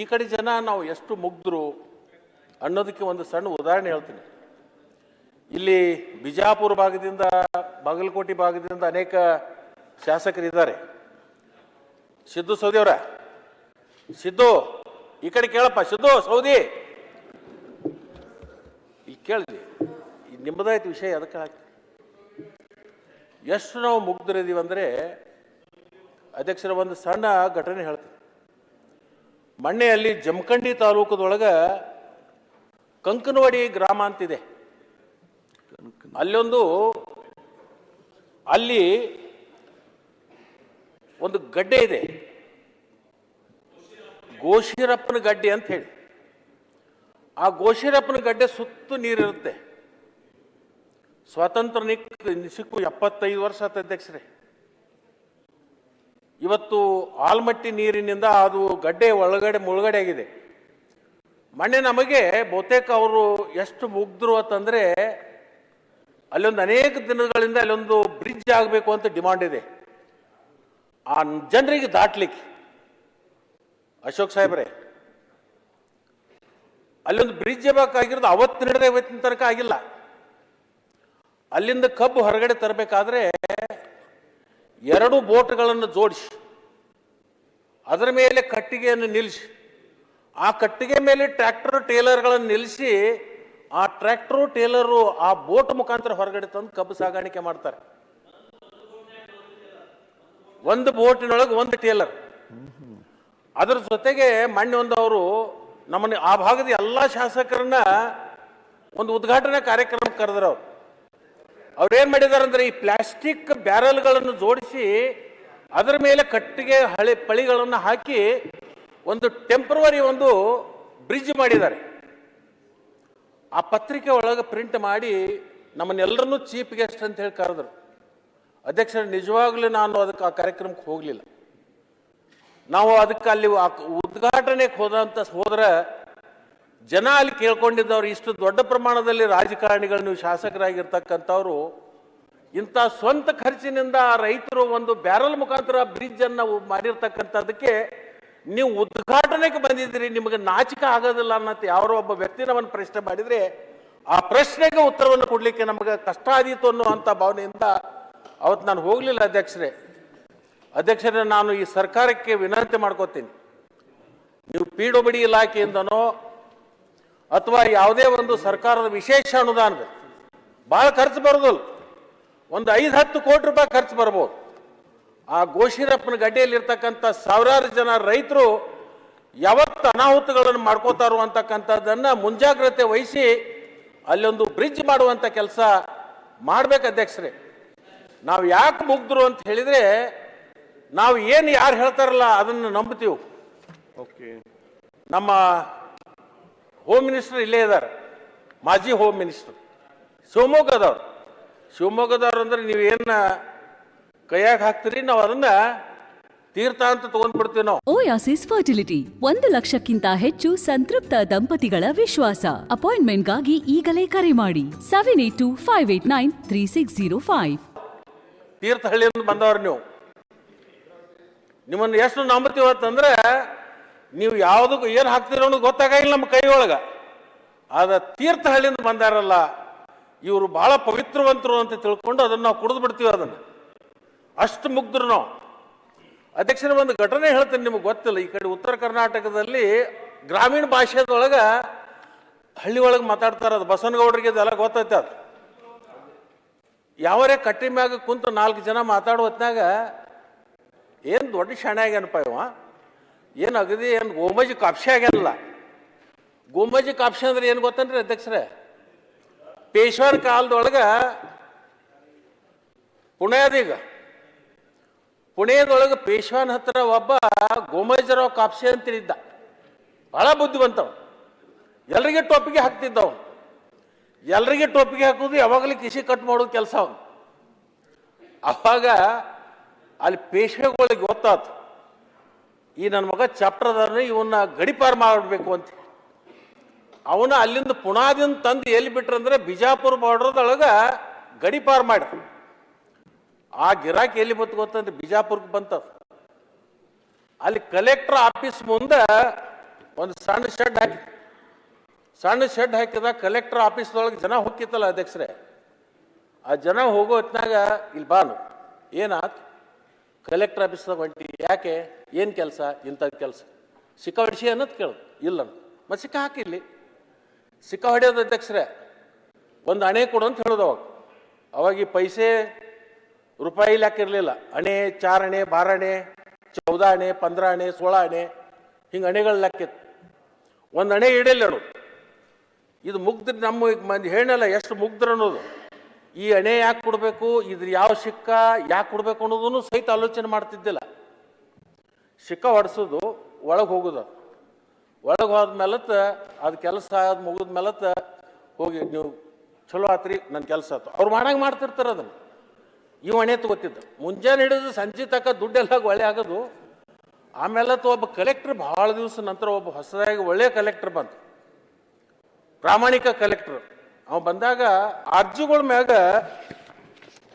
ಈ ಕಡೆ ಜನ ನಾವು ಎಷ್ಟು ಮುಗ್ಧರು ಅನ್ನೋದಕ್ಕೆ ಒಂದು ಸಣ್ಣ ಉದಾಹರಣೆ ಹೇಳ್ತೀನಿ. ಇಲ್ಲಿ ಬಿಜಾಪುರ ಭಾಗದಿಂದ ಬಾಗಲಕೋಟೆ ಭಾಗದಿಂದ ಅನೇಕ ಶಾಸಕರಿದ್ದಾರೆ. ಸಿದ್ದು ಸೌದಿ ಅವರ. ಸಿದ್ದು, ಈ ಕಡೆ ಕೇಳಪ್ಪ. ಸಿದ್ದು, ಸೌದಿ. ಈಗ ಕೇಳಿದ್ವಿ ನಿಮ್ಮದಾಯ್ತು ವಿಷಯ, ಅದಕ್ಕೆ ಹಾಕಿ. ಎಷ್ಟು ನಾವು ಮುಗ್ಧರಿದ್ದೀವಿ ಅಂದರೆ ಅಧ್ಯಕ್ಷರ ಒಂದು ಸಣ್ಣ ಘಟನೆ ಹೇಳ್ತೀನಿ. ಮೊನ್ನೆ ಅಲ್ಲಿ ಜಮಖಂಡಿ ತಾಲೂಕದೊಳಗೆ ಕಂಕನವಾಡಿ ಗ್ರಾಮ ಅಂತಿದೆ. ಅಲ್ಲೊಂದು, ಅಲ್ಲಿ ಒಂದು ಗಡ್ಡೆ ಇದೆ. ಗೋಶಿರಪ್ಪನ ಗಡ್ಡೆ ಅಂತ ಹೇಳಿ. ಆ ಗೋಶಿರಪ್ಪನ ಗಡ್ಡೆ ಸುತ್ತು ನೀರಿರುತ್ತೆ. ಸ್ವಾತಂತ್ರ್ಯ ಸಿಕ್ಕು ಎಪ್ಪತ್ತೈದು ವರ್ಷ ಆತ ಅಧ್ಯಕ್ಷರೇ. ಇವತ್ತು ಆಲ್ಮಟ್ಟಿ ನೀರಿನಿಂದ ಅದು ಗಡ್ಡೆ ಒಳಗಡೆ ಮುಳುಗಡೆ ಆಗಿದೆ ಮೊನ್ನೆ ನಮಗೆ ಬಹುತೇಕ ಅವರು ಎಷ್ಟು ಮುಗ್ದ್ರು ಅಂತಂದರೆ ಅಲ್ಲೊಂದು ಅನೇಕ ದಿನಗಳಿಂದ ಅಲ್ಲೊಂದು ಬ್ರಿಡ್ಜ್ ಆಗಬೇಕು ಅಂತ ಡಿಮಾಂಡ್ ಇದೆ. ಆ ಜನರಿಗೆ ದಾಟ್ಲಿಕ್ಕೆ. ಅಶೋಕ್ ಸಾಹೇಬ್ರೆ, ಅಲ್ಲೊಂದು ಬ್ರಿಡ್ಜ್ ಬೇಕಾಗಿರೋದು ಅವತ್ತು ನಡೆದ ಇವತ್ತಿನ ತನಕ ಆಗಿಲ್ಲ. ಅಲ್ಲಿಂದ ಕಬ್ಬು ಹೊರಗಡೆ ತರಬೇಕಾದ್ರೆ ಎರಡು ಬೋಟ್ಗಳನ್ನು ಜೋಡಿಸಿ, ಅದರ ಮೇಲೆ ಕಟ್ಟಿಗೆಯನ್ನು ನಿಲ್ಲಿಸಿ, ಆ ಕಟ್ಟಿಗೆ ಮೇಲೆ ಟ್ರ್ಯಾಕ್ಟರ್ ಟೇಲರ್ಗಳನ್ನು ನಿಲ್ಲಿಸಿ, ಆ ಟ್ರ್ಯಾಕ್ಟರು, ಟೇಲರು ಆ ಬೋಟ್ ಮುಖಾಂತರ ಹೊರಗಡೆ ತಂದು ಕಬ್ಬು ಸಾಗಾಣಿಕೆ ಮಾಡ್ತಾರೆ. ಒಂದು ಬೋಟಿನೊಳಗೆ ಒಂದು ಟೇಲರ್. ಅದರ ಜೊತೆಗೆ ಮೊನ್ನೆ ಒಂದು ಅವರು ನಮ್ಮನ್ನು ಆ ಭಾಗದ ಎಲ್ಲ ಶಾಸಕರನ್ನ ಒಂದು ಉದ್ಘಾಟನಾ ಕಾರ್ಯಕ್ರಮ ಕರೆದ್ರು ಅವ್ರು ಅವ್ರೇನ್ ಮಾಡಿದಾರೆ ಅಂದ್ರೆ ಈ ಪ್ಲಾಸ್ಟಿಕ್ ಬ್ಯಾರಲ್ಗಳನ್ನು ಜೋಡಿಸಿ ಅದರ ಮೇಲೆ ಕಟ್ಟಿಗೆ ಹಳೆ ಪಳಿಗಳನ್ನು ಹಾಕಿ ಒಂದು ಟೆಂಪ್ರವರಿ ಒಂದು ಬ್ರಿಡ್ಜ್ ಮಾಡಿದ್ದಾರೆ. ಆ ಪತ್ರಿಕೆ ಒಳಗೆ ಪ್ರಿಂಟ್ ಮಾಡಿ ನಮ್ಮನ್ನೆಲ್ಲರನ್ನೂ ಚೀಫ್ ಗೆಸ್ಟ್ ಅಂತ ಹೇಳಿ ಕರೆದ್ರು. ಅಧ್ಯಕ್ಷರು, ನಿಜವಾಗ್ಲೂ ನಾನು ಅದಕ್ಕೆ ಆ ಕಾರ್ಯಕ್ರಮಕ್ಕೆ ಹೋಗಲಿಲ್ಲ. ನಾವು ಅದಕ್ಕೆ ಅಲ್ಲಿ ಉದ್ಘಾಟನೆಗೆ ಹೋದಂತ ಹೋದ್ರೆ ಜನ ಅಲ್ಲಿ ಕೇಳ್ಕೊಂಡಿದ್ದವ್ರು ಇಷ್ಟು ದೊಡ್ಡ ಪ್ರಮಾಣದಲ್ಲಿ ರಾಜಕಾರಣಿಗಳು ನೀವು ಶಾಸಕರಾಗಿರ್ತಕ್ಕಂಥವ್ರು, ಇಂಥ ಸ್ವಂತ ಖರ್ಚಿನಿಂದ ರೈತರು ಒಂದು ಬ್ಯಾರಲ್ ಮುಖಾಂತರ ಬ್ರಿಡ್ಜ್ ಅನ್ನು ಮಾಡಿರ್ತಕ್ಕಂಥದ್ದಕ್ಕೆ ನೀವು ಉದ್ಘಾಟನೆಗೆ ಬಂದಿದ್ದೀರಿ, ನಿಮಗೆ ನಾಚಿಕೆ ಆಗೋದಿಲ್ಲ ಅನ್ನೋದು ಯಾರೋ ಒಬ್ಬ ವ್ಯಕ್ತಿ ನಮ್ಮನ್ನು ಪ್ರಶ್ನೆ ಮಾಡಿದರೆ, ಆ ಪ್ರಶ್ನೆಗೆ ಉತ್ತರವನ್ನು ಕೊಡಲಿಕ್ಕೆ ನಮಗೆ ಕಷ್ಟ ಆದೀತು ಅನ್ನುವಂಥ ಭಾವನೆಯಿಂದ ಅವತ್ತು ನಾನು ಹೋಗಲಿಲ್ಲ ಅಧ್ಯಕ್ಷರೇ. ಅಧ್ಯಕ್ಷರೇ, ನಾನು ಈ ಸರ್ಕಾರಕ್ಕೆ ವಿನಂತಿ ಮಾಡ್ಕೋತೀನಿ. ನೀವು ಪಿ ಡಬ್ಲ್ಯೂ ಡಿ ಇಲಾಖೆಯಿಂದನೋ ಅಥವಾ ಯಾವುದೇ ಒಂದು ಸರ್ಕಾರದ ವಿಶೇಷ ಅನುದಾನದ ಭಾಳ ಖರ್ಚು ಬರೋದಿಲ್ಲ. ಒಂದು ಐದು ಹತ್ತು ಕೋಟಿ ರೂಪಾಯಿ ಖರ್ಚು ಬರ್ಬೋದು. ಆ ಗೋಶಿರಪ್ಪನ ಗಡ್ಡೆಯಲ್ಲಿರ್ತಕ್ಕಂಥ ಸಾವಿರಾರು ಜನ ರೈತರು ಯಾವತ್ತು ಅನಾಹುತಗಳನ್ನು ಮಾಡ್ಕೋತಾರೋ ಅಂತಕ್ಕಂಥದ್ದನ್ನು ಮುಂಜಾಗ್ರತೆ ವಹಿಸಿ ಅಲ್ಲೊಂದು ಬ್ರಿಡ್ಜ್ ಮಾಡುವಂಥ ಕೆಲಸ ಮಾಡಬೇಕು ಅಧ್ಯಕ್ಷರೇ. ನಾವು ಯಾಕೆ ಮುಗ್ದ್ರು ಅಂತ ಹೇಳಿದರೆ ನಾವು ಏನು ಯಾರು ಹೇಳ್ತಾರಲ್ಲ ಅದನ್ನು ನಂಬ್ತೀವಿ ಓಕೆ. ನಮ್ಮ ಹೋಮ್ ಮಿನಿಸ್ಟರ್ ಇಲ್ಲೇ ಇದ್ದಾರೆ. ಮಾಜಿ ಹೋಮ್ ಮಿನಿಸ್ಟರ್ ಶಿವಮೊಗ್ಗದವ್ರು. ಶಿವಮೊಗ್ಗದವ್ರು ಅಂದ್ರೆ ನೀವು ಏನ ಕೈಯಾಗ ಹಾಕ್ತೀರಿ? ನಾವು ಅದನ್ನ ತೀರ್ಥ ಅಂತ ತಗೊಂಡ್ಬಿಡ್ತೀವಿ ನಾವು. ಓಯಾಸಿಸ್ ಫರ್ಟಿಲಿಟಿ ಒಂದು ಲಕ್ಷಕ್ಕಿಂತ ಹೆಚ್ಚು ಸಂತೃಪ್ತ ದಂಪತಿಗಳ ವಿಶ್ವಾಸ. ಅಪಾಯಿಂಟ್ಮೆಂಟ್ಗಾಗಿ ಈಗಲೇ ಕರೆ ಮಾಡಿ. Seven eight two five eight nine three six zero five ತೀರ್ಥಹಳ್ಳಿಯಿಂದ ಬಂದವ್ರು ನೀವು. ನಿಮ್ಮನ್ನು ಎಷ್ಟು ನಂಬ್ತೀವಿ ಅಂತಂದ್ರೆ ನೀವು ಯಾವುದಕ್ಕೂ ಏನು ಹಾಕ್ತೀರೋ ಅನ್ನೋದು ಗೊತ್ತಾಗಲ್ಲ ನಮ್ಮ ಕೈ ಒಳಗೆ ಆದ ತೀರ್ಥಹಳ್ಳಿಯಿಂದ ಬಂದಾರಲ್ಲ, ಇವರು ಬಹಳ ಪವಿತ್ರವಂತರು ಅಂತ ತಿಳ್ಕೊಂಡು ಅದನ್ನು ನಾವು ಕುಡಿದು ಬಿಡ್ತೀವಿ ಅದನ್ನು. ಅಷ್ಟು ಮುಗ್ಧರು ನಾವು. ಅಧ್ಯಕ್ಷರ ಒಂದು ಘಟನೆ ಹೇಳ್ತೇನೆ ನಿಮಗೆ ಗೊತ್ತಿಲ್ಲ, ಈ ಕಡೆ ಉತ್ತರ ಕರ್ನಾಟಕದಲ್ಲಿ ಗ್ರಾಮೀಣ ಭಾಷೆದೊಳಗೆ ಹಳ್ಳಿ ಒಳಗೆ ಮಾತಾಡ್ತಾರೆ ಅದು, ಬಸವನಗೌಡರಿಗೆ ಅದೆಲ್ಲ ಗೊತ್ತೈತೆ ಅದು. ಯಾವರೇ ಕಟ್ಟಿ ಮ್ಯಾಗ ಕುಂತು ನಾಲ್ಕು ಜನ ಮಾತಾಡೋ ಹೊತ್ನಾಗ ಏನು ದೊಡ್ಡ ಶಾಣೆ ಆಗ್ಯಾನಪ್ಪ ಇವ. ಏನು ಅಗದಿ ಏನು ಗೋಮಜಿ ಕಾಪ್ಷೆ ಆಗ್ಯಾನಲ್ಲ. ಗೋಮಜಿ ಕಾಪ್ಷೆ ಅಂದ್ರೆ ಏನು ಗೊತ್ತನ್ರಿ ಅಧ್ಯಕ್ಷರೇ? ಪೇಶ್ವರ ಕಾಲದೊಳಗೆ ಪುಣ್ಯದೀಗ, ಪುಣೆಯದೊಳಗೆ ಪೇಶ್ವನ್ ಹತ್ರ ಒಬ್ಬ ಗೋಮಜರಾವ್ ಕಾಪ್ಸೆ ಅಂತಿದ್ದ. ಬಹಳ ಬುದ್ಧಿವಂತವ. ಎಲ್ರಿಗೆ ಟೊಪ್ಪಿಗೆ ಹಾಕ್ತಿದ್ದವ ಎಲ್ರಿಗೆ ಟೋಪಿಗೆ ಹಾಕೋದು ಯಾವಾಗಲೂ ಕಿಸಿ ಕಟ್ ಮಾಡೋ ಕೆಲಸ ಅವನು. ಅವಾಗ ಅಲ್ಲಿ ಪೇಶ್ವೆಗಳಿಗೆ ಗೊತ್ತಾತು. ಈ ನನ್ನ ಮಗ ಚಾಪ್ಟರ್ದಾರನೇ ಇವನ್ನ ಗಡಿಪಾರು ಮಾಡಬೇಕು ಅಂತ ಅವನ ಅಲ್ಲಿಂದ ಪುಣಾದಿಂದ ತಂದು ಎಲ್ಲಿ ಬಿಟ್ರಂದ್ರೆ ಬಿಜಾಪುರ ಬಾರ್ಡ್ರದೊಳಗೆ ಗಡಿಪಾರು ಮಾಡಿ ಆ ಗಿರಾಕಿ ಎಲ್ಲಿ ಬಂತು ಗೊತ್ತಂದ್ರೆ ಬಿಜಾಪುರಕ್ಕೆ ಬಂತ ಅಲ್ಲಿ ಕಲೆಕ್ಟರ್ ಆಫೀಸ್ ಮುಂದೆ ಒಂದು ಸಣ್ಣ ಶೆಡ್ ಹಾಕಿ, ಸಣ್ಣ ಶೆಡ್ ಹಾಕಿದ ಕಲೆಕ್ಟರ್ ಆಫೀಸ್ದೊಳಗೆ ಜನ ಹೋಗಿತ್ತಲ್ಲ ಅಧ್ಯಕ್ಷರೇ. ಆ ಜನ ಹೋಗೋ ಹೊತ್ನಾಗ, ಇಲ್ಲಿ ಬಾನು ಏನಾತ್? ಕಲೆಕ್ಟರ್ ಆಫೀಸ್ದಾಗ ಹೊಂಟಿ ಯಾಕೆ? ಏನು ಕೆಲಸ? ಇಂಥದ್ದು ಕೆಲಸ. ಸಿಕ್ಕ ಹೊಡಿಸಿ ಅನ್ನೋದು ಕೇಳು. ಇಲ್ಲ ಮತ್ತು ಸಿಕ್ಕ ಹಾಕಿಲ್ಲಿ ಸಿಕ್ಕ ಹೊಡೆಯೋದು ಅಧ್ಯಕ್ಷರೇ, ಒಂದು ಅಣೆ ಕೊಡು ಅಂತ ಹೇಳೋದು ಅವಾಗ. ಅವಾಗ ಈ ಪೈಸೆ ರೂಪಾಯಿ ಹಾಕಿರಲಿಲ್ಲ ಅಣೆ ಚಾರ್ ಅಣೆ ಬಾರಣೆ ಚೌದ ಹಣೆ, ಪಂದ್ರ ಅಣೆ ಸೋಳ ಅಣೆ ಹಿಂಗೆ ಅಣೆಗಳ ಲೆಕ್ಕಿತ್ತು ಒಂದು ಅಣೆ ಇಡಲಿಲ್ಲ ಇದು ಮುಗ್ದ್ರೆ ನಮ್ಮ ಈಗ ಮಂದಿ ಹೇಳಲ್ಲ ಎಷ್ಟು ಮುಗ್ದ್ರ ಅನ್ನೋದು. ಈ ಅಣೆ ಯಾಕೆ ಕೊಡಬೇಕು, ಇದ್ರ ಯಾವ ಸಿಕ್ಕ, ಯಾಕೆ ಕೊಡಬೇಕು ಅನ್ನೋದನ್ನು ಸಹಿತ ಆಲೋಚನೆ ಮಾಡ್ತಿದ್ದಿಲ್ಲ. ಸಿಕ್ಕ ಹೊಡ್ಸೋದು ಒಳಗೆ ಹೋಗೋದು ಒಳಗೆ ಹೋದ್ಮೇಲತ್ತ ಅದು ಕೆಲಸ ಆದ ಮುಗಿದ ಮೇಲತ್ತ ಹೋಗಿ ನೀವು ಚಲೋ ಆತ್ರಿ ನನ್ನ ಕೆಲಸ ಆಯ್ತು ಅವ್ರು ಮಾಡಂಗೆ ಮಾಡ್ತಿರ್ತಾರೆ ಅದನ್ನು. ಇವು ಅಣೆ ತಗೋತಿದ್ದ ಮುಂಜಾನೆ ಹಿಡಿದು ಸಂಜೆ ತಕ್ಕ ದುಡ್ಡೆಲ್ಲ ಒಳ್ಳೆ ಆಗೋದು. ಆಮೇಲೆ ಒಬ್ಬ ಕಲೆಕ್ಟ್ರ್ ಭಾಳ ದಿವಸ ನಂತರ ಒಬ್ಬ ಹೊಸದಾಗಿ ಒಳ್ಳೆಯ ಕಲೆಕ್ಟ್ರ್ ಬಂತು ಪ್ರಾಮಾಣಿಕ ಕಲೆಕ್ಟ್ರ್ ಅವ ಬಂದಾಗ ಅರ್ಜಿಗಳ ಮ್ಯಾಗ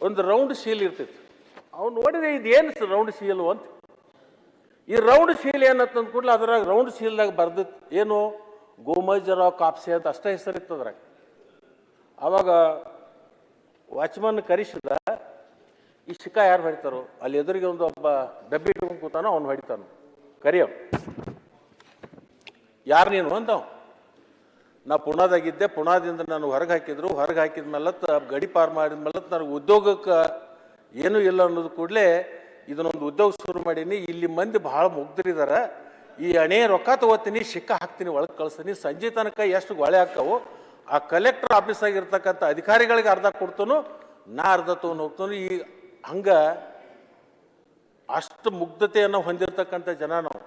ಒಂದು ರೌಂಡ್ ಸೀಲ್ ಇರ್ತಿತ್ತು. ಅವ್ನು ನೋಡಿದ್ರೆ ಇದೇನು ರೌಂಡ್ ಸೀಲು ಅಂತ. ಈ ರೌಂಡ್ ಶೀಲ್ ಏನಂತಂದ್ ಕೂಡಲೇ ಅದ್ರಾಗ ರೌಂಡ್ ಶೀಲ್ದಾಗ ಬರ್ದಿತ್ತು ಏನು? ಗೋಮಜರ ಕಾಪ್ಸೆ ಅಂತ ಅಷ್ಟೇ ಹೆಸರಿತ್ತು ಅದ್ರಾಗ. ಅವಾಗ ವಾಚ್ಮನ್ ಕರೆಸಿದ ಈ ಶಿಕಾ ಯಾರು ಹೊಡಿತಾರೋ? ಅಲ್ಲಿ ಎದುರಿಗೆ ಒಂದು ಒಬ್ಬ ಡಬ್ಬಿ ಇಟ್ಕೊಂಡು ಕೂತಾನೋ ಅವ್ನು ಹೊಡಿತಾನು. ಕರಿಯವ್ ಯಾರು ನೀನು ಅಂತ ನಾ ಪುಣಾದಾಗಿದ್ದೆ, ಪುಣಾದಿಂದ ನಾನು ಹೊರಗೆ ಹಾಕಿದ್ರು. ಹೊರಗೆ ಹಾಕಿದ ಮೇಲೆ ಗಡಿ ಪಾರ್ ಮಾಡಿದ ಮೇಲೆ ನನಗೆ ಉದ್ಯೋಗಕ್ಕೆ ಏನೂ ಇಲ್ಲ ಅನ್ನೋದು ಕೂಡಲೇ ಇದನ್ನೊಂದು ಉದ್ಯೋಗ ಶುರು ಮಾಡೀನಿ. ಇಲ್ಲಿ ಮಂದಿ ಭಾಳ ಮುಗ್ಧರಿದಾರ ಈ ಅಣೆ ರೊಕ್ಕ ತಗೋತೀನಿ ಶಿಕ್ಕ ಹಾಕ್ತೀನಿ, ಒಳಗೆ ಕಳಿಸ್ತೀನಿ. ಸಂಜೆ ತನಕ ಎಷ್ಟು ಗೊಳೆ ಹಾಕವು? ಆ ಕಲೆಕ್ಟರ್ ಆಫೀಸ್ ಇರ್ತಕ್ಕಂಥ ಅಧಿಕಾರಿಗಳಿಗೆ ಅರ್ಧ ಕೊಡ್ತಾನು, ನಾ ಅರ್ಧ ತೊಗೊಂಡು ಹೋಗ್ತಾನು. ಈ ಹಂಗೆ ಅಷ್ಟು ಮುಗ್ಧತೆಯನ್ನು ಹೊಂದಿರತಕ್ಕಂಥ ಜನ ನಾವು.